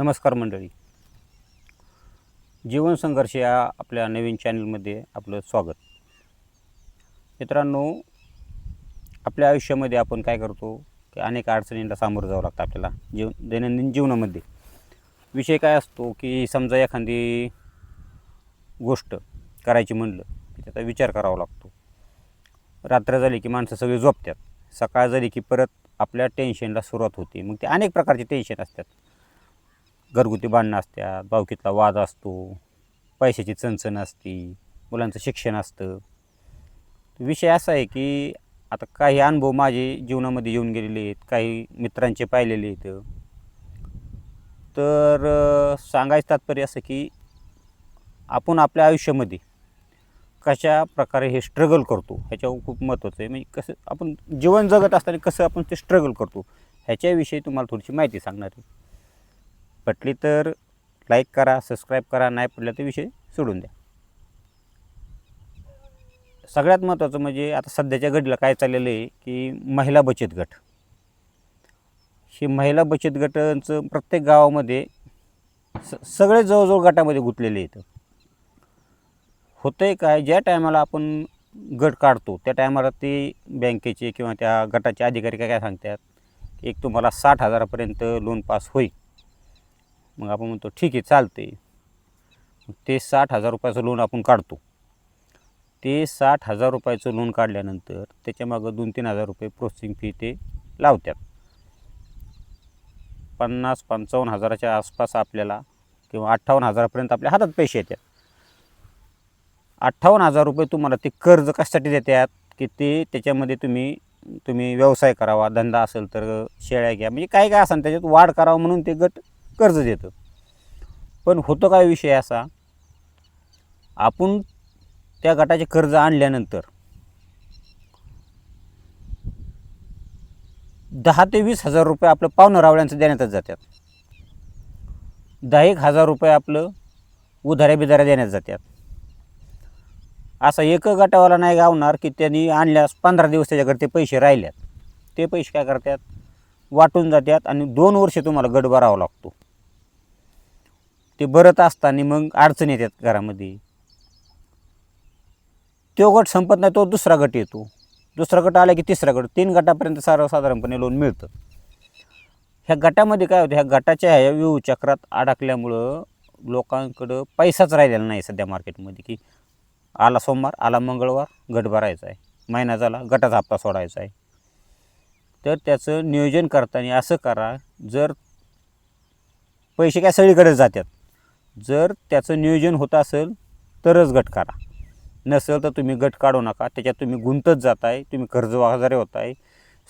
नमस्कार मंडळी. जीवन संघर्ष या आपल्या नवीन चॅनलमध्ये आपलं स्वागत. मित्रांनो आपल्या आयुष्यामध्ये आपण काय करतो? की अनेक अडचणींना सामोरं जावं लागतं आपल्याला जीव दैनंदिन जीवनामध्ये. विषय काय असतो की समजा एखादी गोष्ट करायची म्हणलं की त्याचा विचार करावा लागतो. रात्र झाली की माणसं सगळी झोपतात. सकाळ झाली की परत आपल्या टेन्शनला सुरुवात होते. मग ते अनेक प्रकारचे टेन्शन असतात. घरगुती भांडणं असतात भावकीतला वाद असतो पैशाची चणचण असती मुलांचं शिक्षण असतं. विषय असा आहे की आता काही अनुभव माझे जीवनामध्ये येऊन गेलेले आहेत काही मित्रांचे पाहिलेले आहेत. तर सांगायचं तात्पर्य असं की आपण आपल्या आयुष्यामध्ये कशा प्रकारे हे स्ट्रगल करतो ह्याच्यावर खूप महत्त्वाचं आहे. म्हणजे कसं आपण जीवन जगत असताना कसं आपण ते स्ट्रगल करतो ह्याच्याविषयी तुम्हाला थोडीशी माहिती सांगणार आहे. पटली तर लाईक करा सबस्क्राईब करा नाही पडलं तर विषय सोडून द्या. सगळ्यात महत्त्वाचं म्हणजे आता सध्याच्या घडीला काय चाललेलं आहे की महिला बचत गट. हे महिला बचत गटांचं प्रत्येक गावामध्ये स सगळे जवळजवळ गटामध्ये गुंतलेले आहेत. होतं आहे काय ज्या टायमाला आपण गट काढतो त्या टायमाला ते बँकेचे किंवा त्या गटाचे अधिकारी काय काय सांगतात एक तुम्हाला साठ हजारापर्यंत लोन पास होईल. मग आपण म्हणतो ठीक आहे चालते ते साठ हजार रुपयाचं लोन आपण काढतो. ते साठ हजार रुपयाचं लोन काढल्यानंतर त्याच्यामागं दोन तीन हजार रुपये प्रोसेसिंग फी ते लावतात. पन्नास पंचावन्न हजाराच्या आसपास आपल्याला किंवा अठ्ठावन्न हजारापर्यंत आपल्या हातात पैसे येतात. अठ्ठावन्न हजार रुपये तुम्हाला ते कर्ज कशासाठी देतात? की ते त्याच्यामध्ये तुम्ही तुम्ही व्यवसाय करावा धंदा असेल तर शेळ्या घ्या म्हणजे काय काय असेल त्याच्यात वाढ करावं म्हणून ते गट कर्ज देतं. पण होतो काय विषय असा? आपण त्या गटाचे कर्ज आणल्यानंतर दहा ते वीस हजार रुपये आपलं पावणं रावळ्यांचं देण्यातच जातात. दहा एक हजार रुपये आपलं उधाऱ्या बिधाऱ्या देण्यात जातात. असा एक गटावाला नाही गावणार की त्यांनी आणल्यास पंधरा दिवस त्याच्याकडे ते पैसे राहिल्यात. ते पैसे काय करतात? वाटून जातात आणि दोन वर्ष तुम्हाला गट भरावा लागतो. ते भरत असताना मग अडचणी येतात घरामध्ये. तो गट संपत नाही तो दुसरा गट येतो. दुसरा गट आला की तिसरा गट. तीन गटापर्यंत सर्वसाधारणपणे लोन मिळतं. ह्या गटामध्ये काय होतं ह्या गटाच्या ह्या व्यू चक्रात अडकल्यामुळं लोकांकडं पैसाच राहिलेला नाही सध्या मार्केटमध्ये की आला सोमवार आला मंगळवार गट भरायचा आहे. महिना झाला गटाचा हप्ता सोडायचा आहे. तर त्याचं नियोजन करताना असं करा जर पैसे काय सगळीकडे जातात जर त्याचं नियोजन होत असेल तरच गट करा नसेल तर तुम्ही गट काढू नका. त्याच्यात तुम्ही गुंतत जाताय तुम्ही कर्ज आजारे होत आहे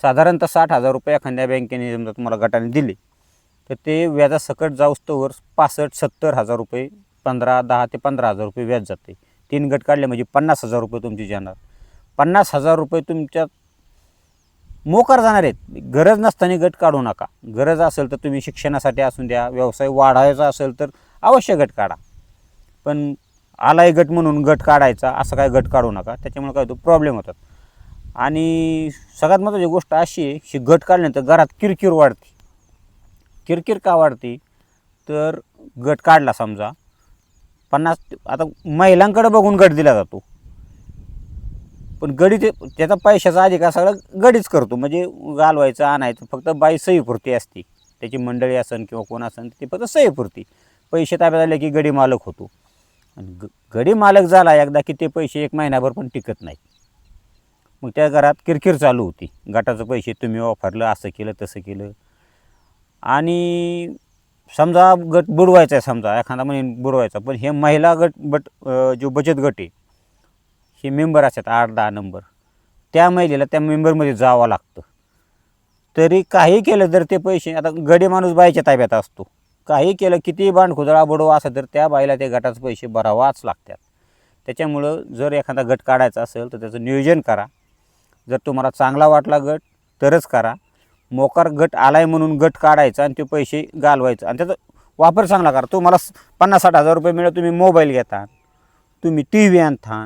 साधारणतः साठ हजार रुपये एखाद्या बँकेने समजा तुम्हाला गटाने दिले तर ते व्याजासकट जाऊस्तवर पासष्ट सत्तर हजार रुपये पंधरा दहा ते पंधरा हजार रुपये व्याज जाते. तीन गट काढले म्हणजे पन्नास हजार रुपये तुमची जाणार. पन्नास हजार रुपये तुमच्या मोकार जाणार आहेत. गरज नसताना गट काढू नका. गरज असेल तर तुम्ही शिक्षणासाठी असून द्या व्यवसाय वाढायचा असेल तर अवश्य गट काढा. पण आलाय गट म्हणून गट काढायचा असं काय गट काढू नका. त्याच्यामुळे काय होतो? प्रॉब्लेम होतात. आणि सगळ्यात महत्त्वाची गोष्ट अशी आहे की गट काढल्यानंतर घरात किरकिर वाढते. किरकिर का वाढते? तर गट काढला समजा पन्नास आता महिलांकडे बघून गट दिला जातो. पण गडी ते त्याचा पैशाचा अधिकार सगळं गडीच करतो. म्हणजे घालवायचं आणायचं फक्त बाई सहीपुरती असते. त्याची मंडळी असन किंवा कोण असन ते फक्त सहीपुरती पैसे ताब्यात आले की गडी मालक होतो. आणि ग गडी मालक झाला एकदा की ते पैसे एक महिनाभर पण टिकत नाहीत. मग त्या घरात किरकिर चालू होती. गटाचं पैसे तुम्ही वापरलं असं केलं तसं केलं. आणि समजा गट बुडवायचा आहे समजा एखादा म्हणे बुडवायचा पण हे महिला गट बट जो बचत गट आहे हे मेंबर असतात आठ दहा नंबर. त्या महिलेला त्या मेंबरमध्ये जावं लागतं. तरी काही केलं तर ते पैसे आता गडी माणूस बाईच्या ताब्यात असतो. काही केलं किती बांडखुदळा बुडवा असं तर त्या बाईला ते गटाचे पैसे भरावाच लागतात. त्याच्यामुळं जर एखादा गट काढायचा असेल तर त्याचं नियोजन करा. जर तुम्हाला चांगला वाटला गट तरच करा. मोकार गट आलाय म्हणून गट काढायचा आणि ते पैसे घालवायचं. आणि त्याचा वापर चांगला करा. तुम्हाला पन्नास साठ हजार रुपये मिळत तुम्ही मोबाईल घेता तुम्ही टी व्ही आणता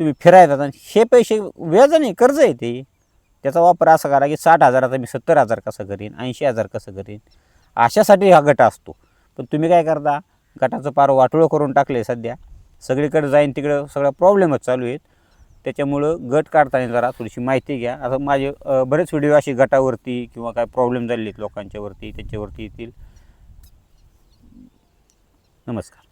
तुम्ही फिरायला जाता हे पैसे व्याज नाही कर्ज आहे ते. त्याचा वापर असा करा की साठ हजाराचा मी सत्तर हजार कसं करीन ऐंशी हजार कसं करीन. अशासाठी हा गट असतो. पण तुम्ही काय करता? गटाचं पार वाटोळं करून टाकले सध्या. सगळीकडे जाईन तिकडं सगळा प्रॉब्लेमच चालू आहेत. त्याच्यामुळं गट काढताना जरा थोडीशी माहिती घ्या. आता माझे बरेच व्हिडिओ असे गटावरती किंवा काय प्रॉब्लेम झालेले आहेत लोकांच्यावरती त्याच्यावरती येतील. नमस्कार.